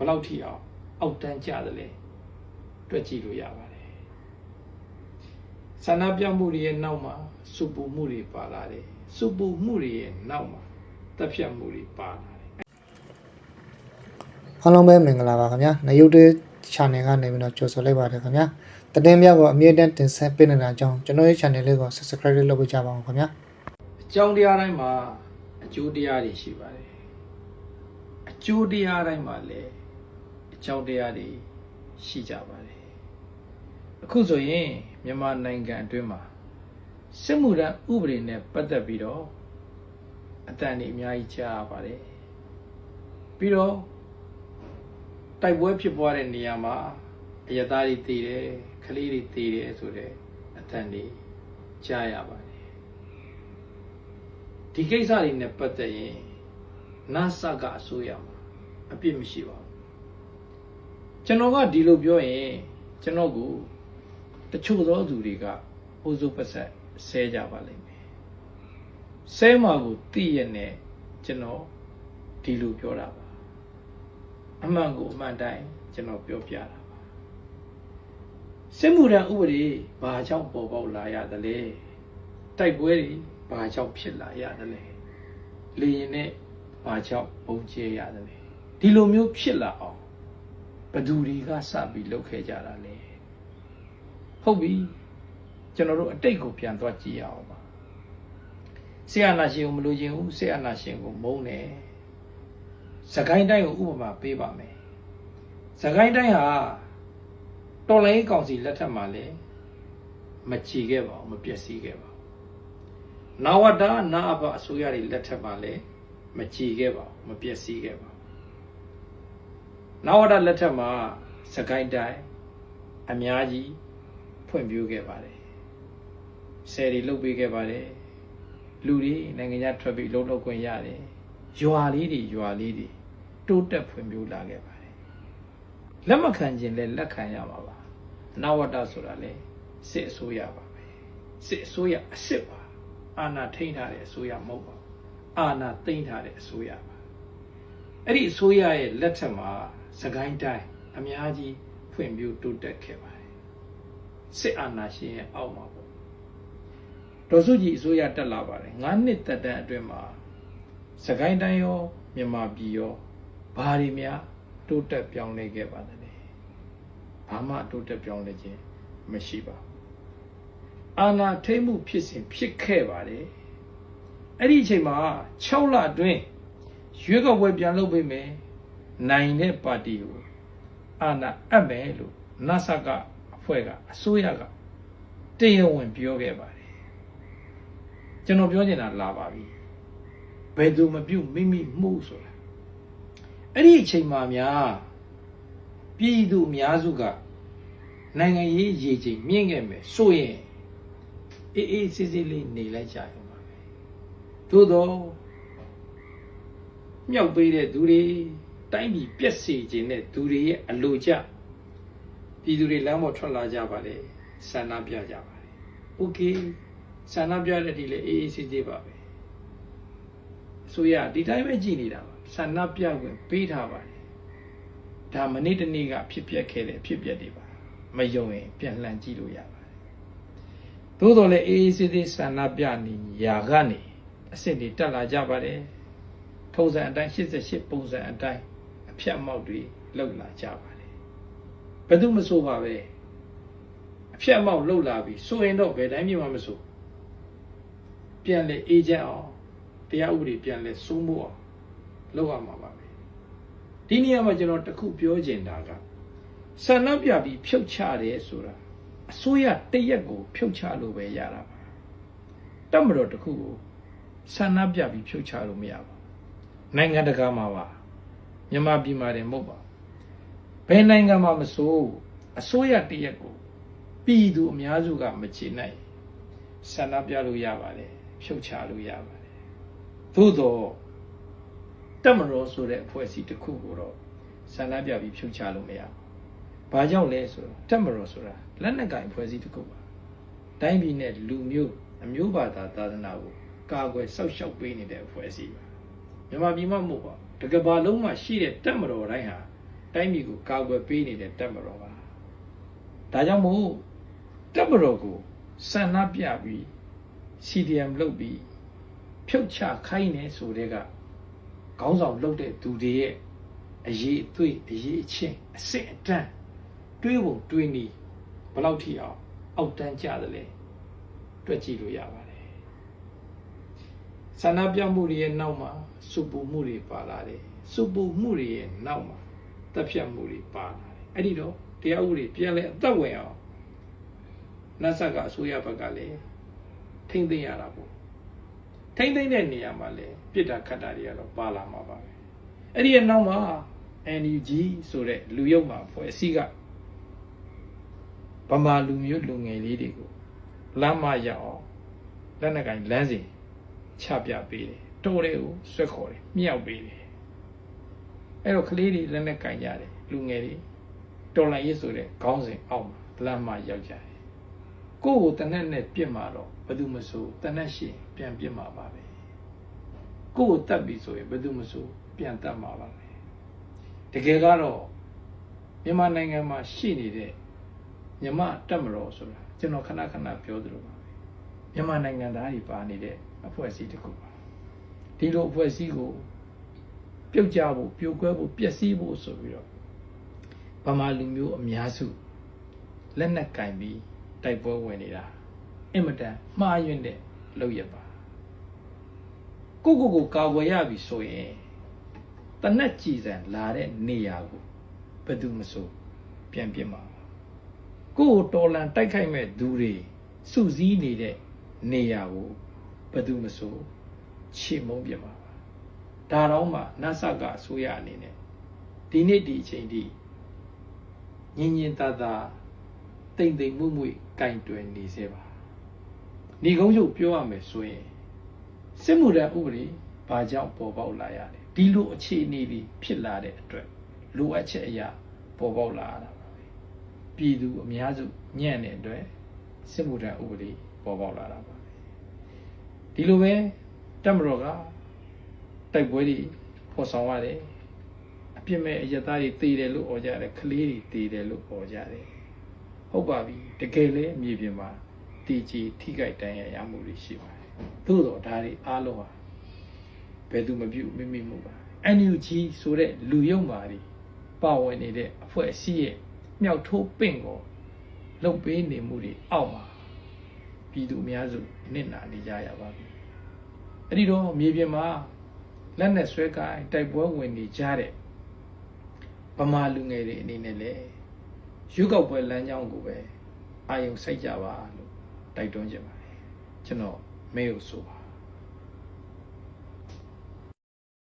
ဘယ်လောက်ထိအောင်အောက်တန်းကျတယ်လဲတွက်ကြည့်လို့ရပါတယ်ဆန္ဒပြမှုတွေရဲ့နောက်မှာစုပူမှုတွေပါလာတယ်စုပူမှုတွေရဲ့နောက်မှာတက်ဖြတ်မှုတွေပါလာတယ်အားလုံးပဲမင်္ဂလာပါခင်ဗျာနယုတ်တဲ့ channel ကနေပြီးတော့ကြိုဆိုလိုက်ပါတယ်ခင်ဗျာတည်င်းများကိုအမြဲတမ်းတင်ဆက်ပေးနေတာကြောင့်ကျွန်တော်ရဲ့ channel လေးကို subscribe လုပ်ပေးကြပါဦးခင်ဗျာအကြောင်းတရားတိုင်းမှာအကျိုးတရားတွေရှိပါတယ်အကျိုးတရားတိုင်းမှာလည်း အကြောင်းတရားတွေရှိကြပါတယ်အခုဆိုရင်မြန်မာနိုင်ငံအတွင်းမှာစစ်မှုထမ်းဥပဒေနဲ့ပတ်သက်ပြီးတော့အတန်တွေအများကြီးကြားရပါတယ်ပြီးတော့တိုက်ပွဲဖြစ်ပွားတဲ့နေရာမှာအရသားတွေတည်တယ်ကလေးတွေတည်တယ်ဆိုတဲ့အတန်တွေကြားရပါတယ်ဒီကိစ္စတွေနဲ့ပတ်သက်ရင်နာဆာကအစိုးရမှာအပြစ်မရှိပါဘူး ကျွန်တော်ကဒီလိုပြောရင်ကျွန်တော်ကိုတချို့သောသူတွေကဟိုးစိုးပတ်ဆက်ဆဲကြပါလိမ့်မယ်ဆဲမှာကိုသိရနဲ့ကျွန်တော်ဒီလိုပြောတာပါအမှန်ကိုအမှန်တိုင်းကျွန်တော်ပြောပြတာပါစစ်မှုထမ်းဥပဒေဘာကြောင့်ပေါ်ပေါက်လာရသလဲတိုက်ပွဲတွေဘာကြောင့်ဖြစ်လာရတယ်လဲလေရင်နဲ့ဘာကြောင့်ပုံကျဲရတယ်လဲဒီလိုမျိုးဖြစ်လာအောင် ဘယ်သူတွေကစပြီးလုပ်ခဲ့ကြတာလဲဟုတ်ပြီကျွန်တော်တို့အတိတ်ကိုပြန်သွားကြည့်ရအောင်ပါဆရာနာရှင်ကိုမလို့ခြင်းဘူးဆရာနာရှင်ကိုမုန်းတယ်စကိုင်းတိုင်းကိုဥပမာပေးပါမယ်စကိုင်းတိုင်းဟာတော်လိုင်းကောင်စီလက်ထက်မှာလဲမချီခဲ့ပါဘူးမပျက်စီးခဲ့ပါဘူးနာဝတ္တနာအဘအစိုးရတွေလက်ထက်မှာလည်းမကြည်ခဲ့ပါဘူးမပျက်စီးခဲ့ပါဘူး နာဝတ္တလက်ထက်မှာစကိုင်းတိုင်းအများကြီးဖွံ့ဖြိုးခဲ့ပါတယ်ဆယ်တွေလုတ်ပေးခဲ့ပါတယ်လူတွေနိုင်ငံခြားထွက်ပြီးလုံလောက်ခွင့်ရတယ်ရွာလေးတွေရွာလေးတွေတိုးတက်ဖွံ့ဖြိုးလာခဲ့ပါတယ်လက်မခံခြင်းလည်းလက်ခံရမှာပါနာဝတ္တဆိုတာလေစစ်အစိုးရပါပဲစစ်အစိုးရအစ်စ်ပါအာဏာထိန်းထားတဲ့အစိုးရမဟုတ်ပါဘူးအာဏာသိမ်းထားတဲ့အစိုးရပါအဲ့ဒီအစိုးရရဲ့လက်ထက်မှာ စကိုင်းတိုင်းအများကြီးဖွံ့ဖြိုးတိုးတက်ခဲ့ပါတယ်စစ်အာဏာရှင်ရဲ့အောက်မှာပေါ့ဒေါ်စုကြည်အစိုးရတက်လာပါတယ်9နှစ်သက်တမ်းအတွင်းမှာစကိုင်းတိုင်းရောမြန်မာပြည်ရောဘာတွေများတိုးတက်ပြောင်းလဲခဲ့ပါသလဲဘာမှတိုးတက်ပြောင်းလဲခြင်းမရှိပါဘူးအာနာထိမ့်မှုဖြစ်စဉ်ဖြစ်ခဲ့ပါတယ်အဲ့ဒီအချိန်မှာ6လအတွင်းရွေးကောက်ပွဲပြန်လုပ်ပေးမယ် နိုင်တဲ့ပါတီကိုအာနာအပ်မယ်လို့နဆကအဖွဲ့ကအစိုးရကတရားဝင်ပြောခဲ့ပါတယ်ကျွန်တော်ပြောချင်တာလာပါပြီဘယ်သူမပြုတ်မိမိမှုဆိုတာအဲ့ဒီအချိန်မှာများပြည်သူအများစုကနိုင်ငံရေးရည်ချိန်မြင့်ခဲ့မယ်ဆိုရင်အေးအေးဆေးဆေးလေးနေလိုက်ကြရုံပါပဲသို့တော့မြောက်ပေးတဲ့သူတွေ တိုင်းပြည်ပျက်စီးခြင်းနဲ့သူတွေရဲ့အလိုကျပြည်သူတွေလမ်းပေါ်ထွက်လာကြပါလေဆန္ဒပြကြပါလေ။ Okay ဆန္ဒပြတဲ့ဒီလေအေးအေးဆေးဆေးပါပဲ။ဆိုရဒီတိုင်းပဲကြည်နေတာပါ။ဆန္ဒပြခွင့်ပေးထားပါလေ။ဒါမနေ့တနေ့ကဖြစ်ပျက်ခဲ့တဲ့ဖြစ်ပျက်တွေပါ။မယုံရင်ပြန်လှန်ကြည့်လို့ရပါတယ်။သို့တော်လည်းအေးအေးဆေးဆေးဆန္ဒပြနေရာကနေအစ်စ်တွေတက်လာကြပါတယ်။ထုံစံအတိုင်း88ပုံစံအတိုင်း ဖြတ်အမောက်တွေလောက်လာကြပါတယ်ဘယ်သူမဆိုပါပဲအဖြတ်အမောက်လောက်လာပြီဆိုရင်တော့ဘယ်တိုင်းမှမဆိုပြန်လေအေဂျင့်အောင်တရားဥပဒေပြန်လဲစိုးမိုးအောင်လုပ်ရမှာပါပဲဒီနေရာမှာကျွန်တော်တခုပြောချင်တာကဆန္ဒပြပြီးဖြုတ်ချတယ်ဆိုတာအစိုးရတရက်ကို ဖြုတ်ချလို့ပဲရတာပါတတ်မတော်တစ်ခုကိုဆန္ဒပြပြီးဖြုတ်ချလို့မရပါဘူးနိုင်ငံတကာမှာပါ မြန်မာပြည်မှာတင်မဟုတ်ပါဘူးဘယ်နိုင်ငံမှာမဆိုအစိုးရတရက်ကိုပြည်သူအများစုကမချေနိုင်ဆန္ဒပြလို့ရပါတယ်ဖြုတ်ချလို့ရပါတယ်သို့တော့တတ်မတော်ဆိုတဲ့အဖွဲ့အစည်းတစ်ခုကိုတော့ဆန္ဒပြပြီးဖြုတ်ချလို့မရဘူး။ဘာကြောင့်လဲဆိုတော့တက်မတော်ဆိုတာလက်နက်ကင်ဖွဲ့စည်းတစ်ခုပါ။တိုင်းပြည်နဲ့လူမျိုးအမျိုးဘာသာသာသနာကိုကာကွယ်စောင့်ရှောက်ပေးနေတဲ့အဖွဲ့အစည်းပါ။မြန်မာပြည်မှာမဟုတ်ပါဘူး။ တကဘာလုံးမှာရှိတဲ့တက်မတော်တိုင်းဟာတိုင်းပြည်ကိုကာကွယ်ပေးနေတဲ့တပ်မတော်ပါဒါကြောင့်မို့တပ်မတော်ကိုစံနှပြပြီး CDM လုပ်ပြီးဖြုတ်ချခိုင်းနေဆိုတဲ့ကခေါင်းဆောင်လုပ်တဲ့သူတွေရဲ့အရေးအသွေးအရေးအချင်းအစစ်အတန်းတွေးပုံတွေးနေဘယ်လောက်ထိအောင်အောက်တန်းကြတယ်လဲတွက်ကြည့်လို့ရပါတယ် ဆန္ဒပြမှုတွေရဲ့နောက်မှာစုပူမှုတွေပါလာတယ်စုပူမှုတွေရဲ့နောက်မှာတပ်ဖြတ်မှုတွေပါလာတယ်အဲ့ဒီတော့တရားဥပဒေပြန်လဲအသက်ဝင်အောင်နတ်ဆက်ကအစိုးရဘက်ကလည်းထိမ့်သိမ်းရတာပေါ့ထိမ့်သိမ်းတဲ့နေရာမှာလည်းပြစ်တာခတ်တာတွေကတော့ပါလာမှာပါပဲအဲ့ဒီရဲ့နောက်မှာ NUG ဆိုတဲ့လူရုပ်မှာဖွဲ့အစည်းကဗမာလူမျိုးလူငယ်လေးတွေကိုလမ်းမရောက်အောင်လက်နက်ကင်လမ်းစဉ် ချပြပေးတယ်တိုးတဲ့ကိုဆွဲခေါ်တယ်မြောက်ပေးတယ်အဲ့တော့ကလေးတွေလက်နက်ကင်ကြတယ်လူငယ်တွေတော်လိုင်းရေးဆိုတဲ့ခေါင်းစဉ်အောက်မှာလမ်းမရောက်ကြတယ်ကိုယ့်ကိုတနက်နဲ့ပြစ်မှာတော့ဘယ်သူမဆိုတနက်ရှင်ပြန်ပြစ်မှာပါပဲကိုယ့်ကိုတတ်ပြီဆိုရင်ဘယ်သူမဆိုပြန်တတ်မှာပါပဲတကယ်ကတော့မြန်မာနိုင်ငံမှာရှိနေတဲ့မြမတက်မတော်ဆိုတာကျွန်တော်ခဏခဏပြောသလိုပါပဲမြန်မာနိုင်ငံသားတွေပါနေတဲ့ အဖွဲ့အစည်းတစ်ခုပါဒီလိုအဖွဲ့အစည်းကိုပြုတ်ကြဖို့ပြိုကွဲဖို့ပျက်စီးဖို့ဆိုပြီးတော့ဗမာလူမျိုးအများစုလက်နက်ကင်ပြီးတိုက်ပွဲဝင်နေတာအင်မတန်မှားယွင်းတဲ့လုပ်ရပါကိုကိုကိုကာဝယ်ရပြီဆိုရင်တနက်ကြည်စံလာတဲ့နေရာကိုဘယ်သူမဆိုပြန်ပြစ်မှာပါကိုကိုတော်လန်တိုက်ခိုက်မဲ့သူတွေစုစည်းနေတဲ့နေရာကို ဘယ်သူမဆိုချေမုန်းပြစ်မှာပါဒါတော့မှနတ်ဆကအစိုးရအနေနဲ့ဒီနေ့ဒီအချိန်ထိညင်ညင်သာသာတိမ်တိမ်မှုမှုကင်တွယ်နေစေပါညီကုန်းချုပ်ပြောရမယ်ဆိုရင်စစ်မှုထမ်းဥပဒေဘာကြောင့်ပေါ်ပေါက်လာရလဲဒီလိုအခြေအနေတွေဖြစ်လာတဲ့အတွက်လိုအပ်ချက်အရာပေါ်ပေါက်လာရတာပါပဲပြည်သူအများစုညံ့တဲ့အတွက်စစ်မှုထမ်းဥပဒေပေါ်ပေါက်လာတာပါပဲ ဒီလိုပဲတက်မတော်ကတိုက်ပွဲတွေပေါ်ဆောင်ရတယ်အပြစ်မဲ့အရသားတွေတည်တယ်လို့អော်ကြတယ်ကလေးတွေတည်တယ်လို့អော်ကြတယ်ဟုတ်ပါပြီတကယ်လဲအမြေပြင်မှာတည်ကြည်ထိခိုက်တန်းရရမှုတွေရှိပါတယ်သို့တော့ဒါတွေအားလုံးဟာဘယ်သူမပြုမိမိမှုပါ NUG ဆိုတဲ့လူယုံမာတွေပါဝင်နေတဲ့အဖွဲ့အစည်းရဲ့မြောက်ထိုးပင့်ကိုလှုပ်ပေးနေမှုတွေအောက်မှာ ပြည်သူအများစုနစ်နာနေကြရပါပြီအဲ့ဒီတော့မြေပြင်မှာလက်နဲ့ဆွဲကိုင်းတိုက်ပွဲဝင်နေကြတဲ့ဗမာလူငယ်တွေအနေနဲ့လည်းရွေးကောက်ပွဲလမ်းကြောင်းကိုပဲအာယုံစိုက်ကြပါလို့တိုက်တွန်းချင်ပါတယ်ကျွန်တော်မဲကိုဆိုပါ